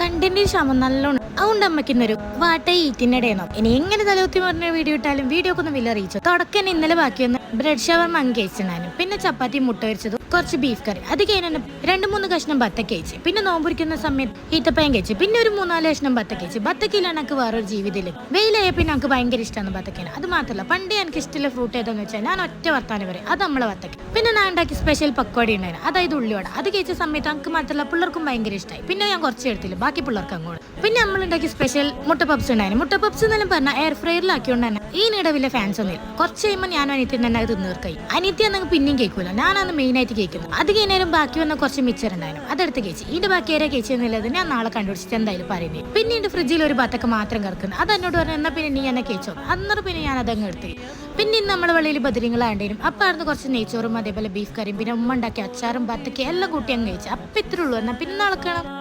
Content ക്ഷമം നല്ലോണം. അതുകൊണ്ട് അമ്മയ്ക്ക് ഇന്നൊരു വാട്ട ഈറ്റിനിടയെന്നോ ഇനി എങ്ങനെ തലകുത്തി പറഞ്ഞ വീഡിയോ ഇട്ടാലും വീഡിയോക്ക് ഒന്നും വില അറിയിച്ചു? തുടക്കം ഇന്നലെ ബാക്കിയൊന്ന് ബ്രെഡ് ഷവർ മങ്കേച്ചിനാനും പിന്നെ ചപ്പാത്തി മുട്ട വെച്ചതും കുറച്ച് ബീഫ് കറി അത് കഴിഞ്ഞാൽ രണ്ട് മൂന്ന് കഷ്ണം ബത്ത കഴിച്ച്. പിന്നെ നോമ്പുരിക്കുന്ന സമയത്ത് ഈത്തപ്പയം കഴിച്ച്. പിന്നെ ഒരു മൂന്നാൽ കഷ്ണം ബത്ത കഴിച്ച്. ബത്തക്കയിലാണ് എനിക്ക് വേറൊരു ജീവിതത്തിൽ വെയിലായ പിന്നെ എനിക്ക് ഭയങ്കര ഇഷ്ടമാണ് ബത്തക്കേനെ അത് മാത്രമല്ല പണ്ട് എനിക്ക് ഇഷ്ടമുള്ള ഫ്രൂട്ട് ഏതാന്ന് വെച്ചാൽ ഞാൻ ഒറ്റ വർത്താനം വരെ അത് നമ്മളെ ബത്തക്ക പിന്നെ ഞാൻ ഉണ്ടാക്കി സ്പെഷ്യൽ പക്കോടി ഉണ്ടായിരുന്നു. അതായത് ഉള്ളിയോട അത് കഴിച്ച സമയത്ത് എനിക്ക് മാത്രമല്ല പിള്ളേർക്കും ഭയങ്കര ഇഷ്ടമായി പിന്നെ ഞാൻ കുറച്ച് എടുത്തില്ല. ബാക്കി പിള്ളേർക്ക് അങ്ങോട്ട്. പിന്നെ നമ്മൾ ഉണ്ടാക്കിയ സ്പെഷ്യൽ മുട്ട പപ്സ് ഉണ്ടായിരുന്നു മുട്ട പപ്സ് എന്നെല്ലാം പറഞ്ഞാൽ എയർ ഫ്രയറിലാക്കിയോണ്ട് തന്നെ. ഈ നിടവിലെ ഫാൻസ് ഒന്നും കുറച്ച് കഴിയുമ്പോൾ ഞാനും അനിയത്തി തന്നെ അത് തീർക്കായി. അനിയത്തി അന്ന് പിന്നെയും കേൾക്കൂല ഞാനാണ് മെയിൻ ആയിട്ട് കേൾക്കുന്നത് അത് കഴിഞ്ഞാലും ബാക്കി വന്ന കുറച്ച് മിച്ചർ ഉണ്ടായിരുന്നു അതെടുത്ത് കേച്ചി ഇതിന്റെ ബാക്കി ആരെ കേച്ചി എന്നുള്ളത് ഞാൻ നാളെ കണ്ടുപിടിച്ചിട്ട് എന്തായാലും പറയുന്നത് പിന്നെ എന്റെ ഫ്രിഡ്ജിൽ ഒരു ബത്തക്ക മാത്രം കറക്കുന്നു. അത് എന്നോട് പറഞ്ഞു എന്നാൽ പിന്നെ നീ എന്നെ കേച്ചോ അന്നേരം പിന്നെ ഞാൻ അതങ്ങ് എടുത്ത്. പിന്നെ നമ്മുടെ വെളിയിൽ ബദരിങ്ങളാണ്ടേനും അപ്പം ആയിരുന്നു കുറച്ച് നെയ്ച്ചോറും അതേപോലെ ബീഫ് കറിയും പിന്നെ ഉമ്മ ഉണ്ടാക്കിയ അച്ചാറും ബത്തക്ക എല്ലാം കൂട്ടി അങ്ങ് കഴിച്ചു. അപ്പം ഇത്രയുള്ളൂ എന്നാൽ പിന്നെ നാളെ കാണാം.